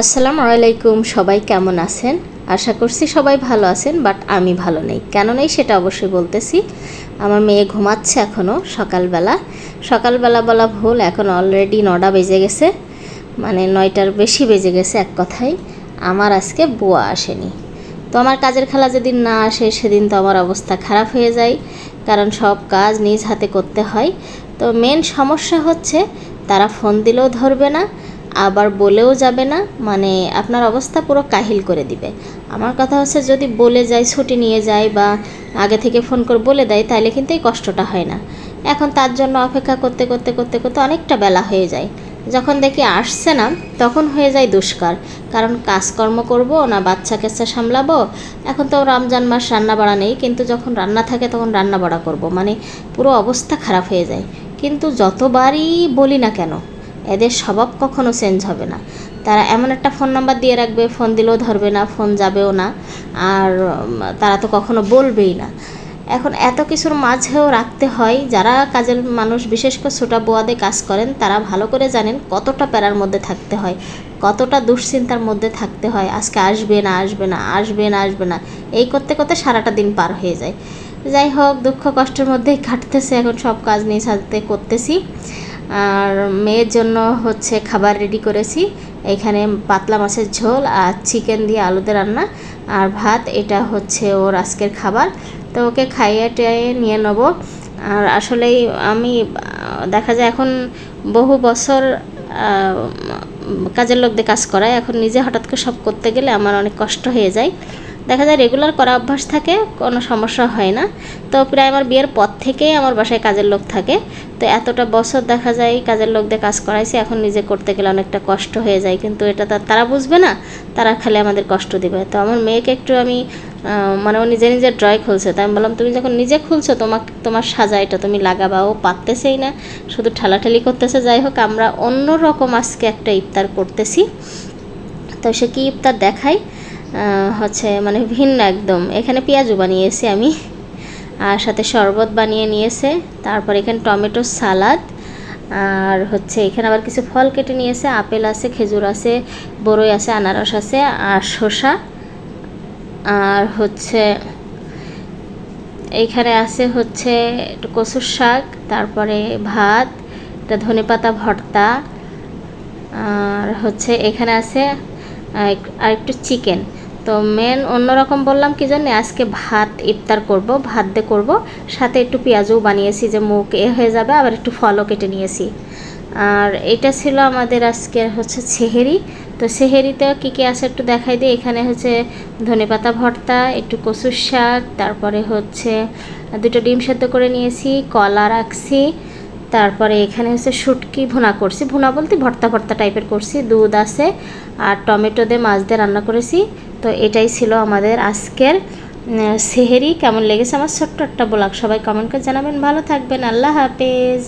আসসালামু আলাইকুম, সবাই কেমন আছেন? আশা করছি সবাই ভালো আছেন, বাট আমি ভালো নেই। কেন নেই সেটা অবশ্যই বলতেছি, আমার মেয়ে ঘুমাচ্ছে এখনও সকালবেলা। সকালবেলা বলা ভুল, এখন অলরেডি নটা বেজে গেছে মানে নয়টার বেশি বেজে গেছে এক কথায়। আমার আজকে বুয়া আসেনি। তো আমার কাজের খেলা যেদিন না আসে, সেদিন তো আমার অবস্থা খারাপ হয়ে যায়, কারণ সব কাজ নিজ হাতে করতে হয়। তো মেন সমস্যা হচ্ছে, তারা ফোন দিলেও ধরবে না আবার বলেও যাবে না মানে আপনার অবস্থা পুরো কাহিল করে দিবে। আমার কথা হচ্ছে যদি বলে যায়, ছুটি নিয়ে যায় বা আগে থেকে ফোন করে বলে দেয় তাহলে কিন্তু এই কষ্টটা হয় না। এখন তার জন্য অপেক্ষা করতে করতে করতে করতে অনেকটা বেলা হয়ে যায়। যখন দেখি আসছে না, তখন হয়ে যায় দুষ্কার। কারণ কাজকর্ম করব না, বাচ্চা কাচ্চা সামলাবো। এখন তো রমজান মাস রান্না বাড়া নেই, কিন্তু যখন রান্না থাকে তখন রান্না বাড়া করব। মানে পুরো অবস্থা খারাপ হয়ে যায়। কিন্তু যতবারই বলি না কেন এদের স্বভাব কখনো চেঞ্জ হবে না। তারা এমন একটা ফোন নাম্বার দিয়ে রাখবে ফোন দিলেও ধরবে না ফোন যাবেও না, আর তারা তো কখনো বলবেই না। এখন এত কিছুর মাঝেও রাখতে হয়, যারা কাজের মানুষ, বিশেষ করে ছোটা বোয়াদে কাজ করেন, তারা ভালো করে জানেন কতটা প্যারার মধ্যে থাকতে হয়, কতটা দুশ্চিন্তার মধ্যে থাকতে হয়, আজকে আসবে না আসবে না আসবে না আসবে না, এই করতে করতে সারাটা দিন পার হয়ে যায়। যাই হোক, দুঃখ কষ্টের মধ্যেই কাটতেছে এখন সব কাজ নিয়ে সাথে করতেছি। আর মেয়ের জন্য হচ্ছে খাবার রেডি করেছি। এখানে পাতলা মাছের ঝোল আর চিকেন দিয়ে আলুতে রান্না। আর ভাত, এটা হচ্ছে ওর আজকের খাবার। তো ওকে খাইয়ে টাইয়ে নিয়ে নেব। আর আসলেই আমি, দেখা যায় এখন বহু বছর কাজের লোকদের কাজ করায়। এখন নিজে হঠাৎ করে সব করতে গেলে আমার অনেক কষ্ট হয়ে যায়। দেখা যায় রেগুলার করা অভ্যাস থাকে কোনো সমস্যা হয় না। তো প্রায় আমার বিয়ের পর থেকেই আমার বাসায় কাজের লোক থাকে। তো এতটা বছর দেখা যায় কাজের লোক দিয়ে কাজ করাইছি এখন নিজে করতে গেলে অনেকটা কষ্ট হয়ে যায়। কিন্তু এটা তারা বুঝবে না তারা খালি আমাদের কষ্ট দিবে। তো আমার মেয়েকে একটু আমি মানে ও নিজে নিজে ড্রয় খুলছে। তাই আমি বললাম তুমি যখন নিজে খুলছো তোমাকে তোমার সাজা এটা তুমি লাগাবা? ও পারতেছেই না শুধু ঠেলাঠেলি করতেছে। যাই হোক আমরা অন্য রকম আজকে একটা ইফতার করতেছি। তো সে কি ইফতার আহ, হচ্ছে মানে ভিন্ন একদম। এখানে পেঁয়াজও বানিয়েছি আমি। আর সাথে শরবত বানিয়ে নিয়েছে। তারপর এখানে টমেটো সালাদ। আর হচ্ছে এখানে আবার কিছু ফল কেটে নিয়েছে। আপেল আছে, খেজুর আছে, বড়ই আছে, আনারস আছে, আর শসা। আর হচ্ছে এইখানে আছে হচ্ছে একটু কচুর শাক, তারপরে ভাত, একটা ধনেপাতা ভর্তা, আর হচ্ছে এখানে আছে আর একটু চিকেন। তো মেন অন্যরকম বললাম কি জানি, আজকে ভাত ইফতার করব, ভাত দিয়ে করব। সাথে একটু পেঁয়াজও বানিয়েছি যে মুখ এ হয়ে যাবে, আবার একটু ফলও কেটে নিয়েছি। আর এটা ছিল আমাদের আজকে হচ্ছে সেহেরি। তো সেহেরিতে কী কী আছে একটু দেখাই দিই। এখানে হচ্ছে ধনেপাতা ভর্তা, একটু কচুর শাক, তারপরে হচ্ছে দুটো ডিম সেদ্ধ করে নিয়েছি, কলা রাখছি। তারপরে এখানে হচ্ছে শুটকি ভুনা করছি। ভুনা বলতে ভর্তা ভর্তা টাইপের করছি। দুধ আছে আর টমেটো দিয়ে মাছ দিয়ে রান্না করেছি। তো এটাই ছিল আমাদের আজকের সেহেরি কেমন লেগেছে? আমার ছোট্ট একটা ব্লগ। সবাই কমেন্ট করে জানাবেন। ভালো থাকবেন। আল্লাহ হাফেজ।